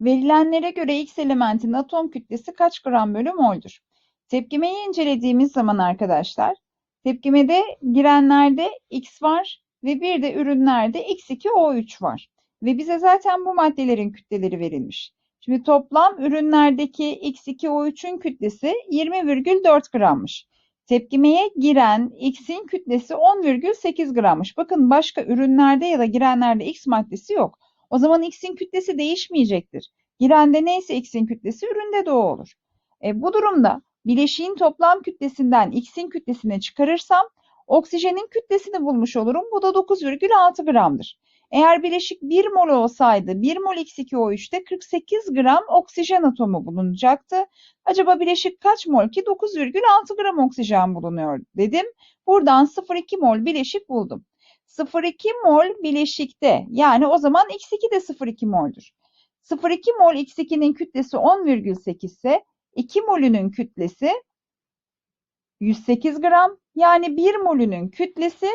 Verilenlere göre X elementin atom kütlesi kaç gram bölü mol'dur? Tepkimeyi incelediğimiz zaman arkadaşlar, tepkimede girenlerde X var ve bir de ürünlerde X2O3 var. Ve bize zaten bu maddelerin kütleleri verilmiş. Şimdi toplam ürünlerdeki X2O3'ün kütlesi 20,4 grammış. Tepkimeye giren X'in kütlesi 10,8 grammış. Bakın başka ürünlerde ya da girenlerde X maddesi yok. O zaman X'in kütlesi değişmeyecektir. Girende neyse X'in kütlesi üründe de o olur. E, bu durumda bileşiğin toplam kütlesinden X'in kütlesini çıkarırsam oksijenin kütlesini bulmuş olurum. Bu da 9,6 gramdır. Eğer bileşik 1 mol olsaydı 1 mol X2O3'te 48 gram oksijen atomu bulunacaktı. Acaba bileşik kaç mol ki? 9,6 gram oksijen bulunuyor dedim. Buradan 0,2 mol bileşik buldum. 0,2 mol bileşikte yani o zaman X2 de 0,2 mol'dur. 0,2 mol X2'nin kütlesi 10,8 ise 2 molünün kütlesi 108 gram yani 1 molünün kütlesi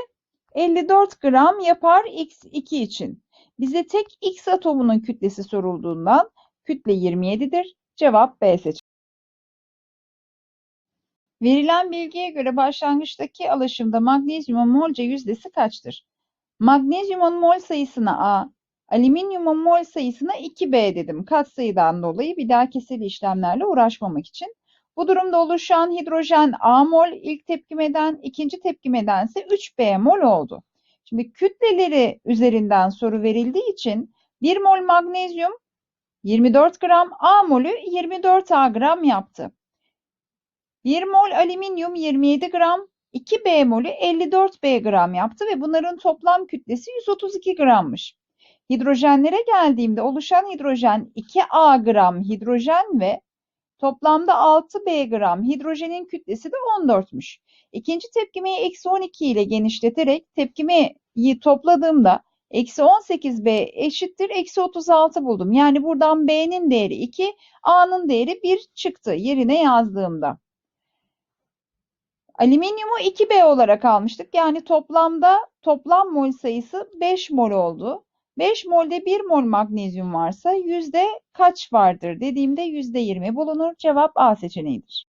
54 gram yapar X2 için. Bize tek X atomunun kütlesi sorulduğundan kütle 27'dir. Cevap B seçeneği. Verilen bilgiye göre başlangıçtaki alaşımda magnezyumun molca yüzdesi kaçtır? Magnezyumun mol sayısına A, alüminyumun mol sayısına 2B dedim. Katsayıdan dolayı bir daha keseli işlemlerle uğraşmamak için. Bu durumda oluşan hidrojen A mol ilk tepkimeden, ikinci tepkimeden ise 3B mol oldu. Şimdi kütleleri üzerinden soru verildiği için 1 mol magnezyum 24 gram, A molü 24 A gram yaptı. 1 mol alüminyum 27 gram, 2B molü 54 B gram yaptı ve bunların toplam kütlesi 132 grammış. Hidrojenlere geldiğimde oluşan hidrojen 2A gram hidrojen ve toplamda 6 B gram hidrojenin kütlesi de 14'müş. İkinci tepkimeyi eksi 12 ile genişleterek tepkimeyi topladığımda eksi 18 B eşittir eksi 36 buldum. Yani buradan B'nin değeri 2, A'nın değeri 1 çıktı yerine yazdığımda. Alüminyumu 2B olarak almıştık. Yani toplamda toplam mol sayısı 5 mol oldu. 5 molde 1 mol magnezyum varsa yüzde kaç vardır dediğimde yüzde 20 bulunur. Cevap A seçeneğidir.